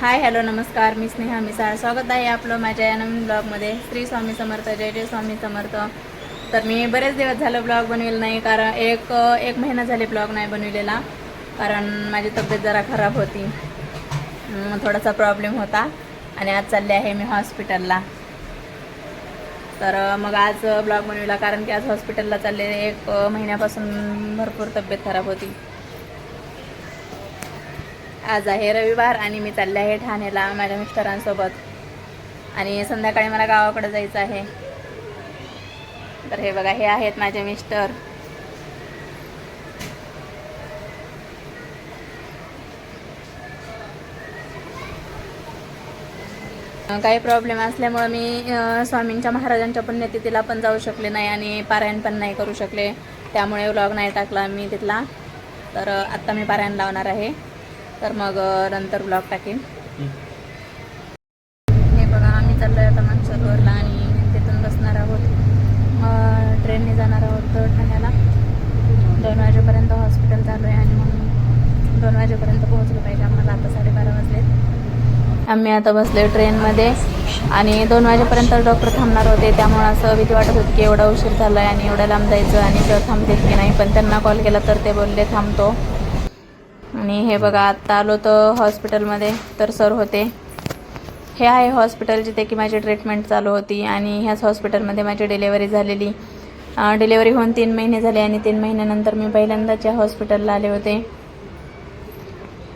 Hi hello नमस्कार. मी स्नेहा मिसाळ. स्वागत आहे आपलं माझ्या या नवीन ब्लॉगमध्ये. श्री स्वामी समर्थ जय जय स्वामी समर्थ. तर मी बरेच दिवस झालं ब्लॉग बनवेल नाही कारण एक एक महिना झाले ब्लॉग नाही बनविलेला कारण माझी तब्येत जरा खराब होती. थोडासा प्रॉब्लेम होता आणि आज चालले आहे मी हॉस्पिटलला. तर मग आज ब्लॉग बनविला कारण की आज हॉस्पिटलला चालले एक महिन्यापासून भरपूर तब्येत खराब होती. आज आहे रविवार आणि मी चालले आहे ठाण्याला माझ्या मिस्टरांसोबत. आणि संध्याकाळी मला गावाकडे जायचं आहे. तर हे बघा हे आहेत माझे मिस्टर. काही प्रॉब्लेम असल्यामुळे मी स्वामींच्या महाराजांच्या पुण्यतिथीला पण जाऊ शकले नाही आणि पारायण पण नाही करू शकले. त्यामुळे व्लॉग नाही टाकला मी तिथला. तर आत्ता मी पारायण लावणार आहे. तर मग नंतर ब्लॉग टाकेन. हे बघा आम्ही चाललो आहे आता मनसरोवरला आणि तिथून बसणार आहोत. ट्रेनने जाणार आहोत ठाण्याला दोन वाजेपर्यंत हॉस्पिटल चालू आहे आणि मग दोन वाजेपर्यंत पोहोचलो पाहिजे. आम्हाला आता साडेबारा वाजलेत. आम्ही आता बसले ट्रेनमध्ये आणि दोन वाजेपर्यंत डॉक्टर थांबणार होते. त्यामुळे असं भीती वाटत होती की एवढा उशीर झाला आहे आणि एवढ्या लांब जायचं आणि सर थांबतील की नाही. पण त्यांना कॉल केला तर ते बोलले थांबतो. आणि हे बघा आत्ता आलो तर हॉस्पिटलमध्ये तर सर होते. हे आहे हॉस्पिटल जिथे की माझी ट्रीटमेंट चालू होती आणि ह्याच हॉस्पिटलमध्ये माझी डिलेवरी झालेली. डिलेवरी होऊन तीन महिने झाले आणि तीन महिन्यानंतर मी पहिल्यांदाच या हॉस्पिटलला आले होते.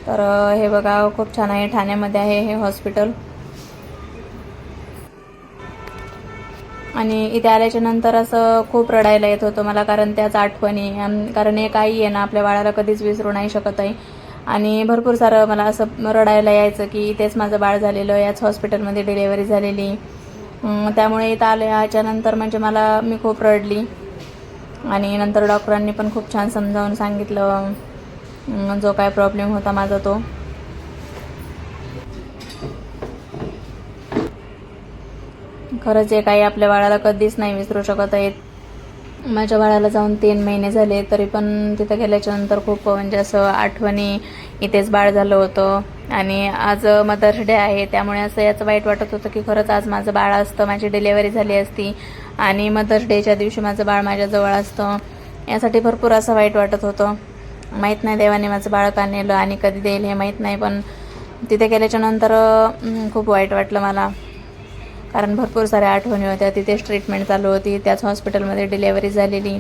तर हे बघा खूप छान आहे ठाण्यामध्ये आहे हे हॉस्पिटल आणि इथे आल्याच्यानंतर असं खूप रडायला येत होतं मला कारण त्याच आठवणी कारण हे काही आहे ना आपल्या बाळाला कधीच विसरू नाही शकत आहे. आणि भरपूर सारं मला असं रडायला यायचं की इथेच माझं बाळ झालेलं याच हॉस्पिटलमध्ये डिलेवरी झालेली. त्यामुळे इथं आलं याच्यानंतर म्हणजे मला मी खूप रडली. आणि नंतर डॉक्टरांनी पण खूप छान समजावून सांगितलं जो काय प्रॉब्लेम होता माझा तो. खरंच जे काही आपल्या बाळाला कधीच नाही विसरू शकत आहेत. माझ्या बाळाला जाऊन तीन महिने झाले तरी पण तिथं गेल्याच्यानंतर खूप म्हणजे असं आठवणी इथेच बाळ झालं होतं. आणि आज मदर्स डे आहे त्यामुळे असं याचं वाईट वाटत होतं की खरंच आज माझं बाळ असतं माझी डिलेवरी झाली असती. आणि मदर्स डेच्या दिवशी माझं बाळ माझ्याजवळ असतं. यासाठी भरपूर असं वाईट वाटत होतं. माहीत नाही देवाने माझं बाळ का नेलं आणि कधी देईल हे माहीत नाही पण तिथे गेल्याच्यानंतर खूप वाईट वाटलं मला. कारण भरपूर साऱ्या आठवणी होत्या. तिथेच ट्रीटमेंट चालू होती. त्याच हॉस्पिटलमध्ये डिलेवरी झालेली.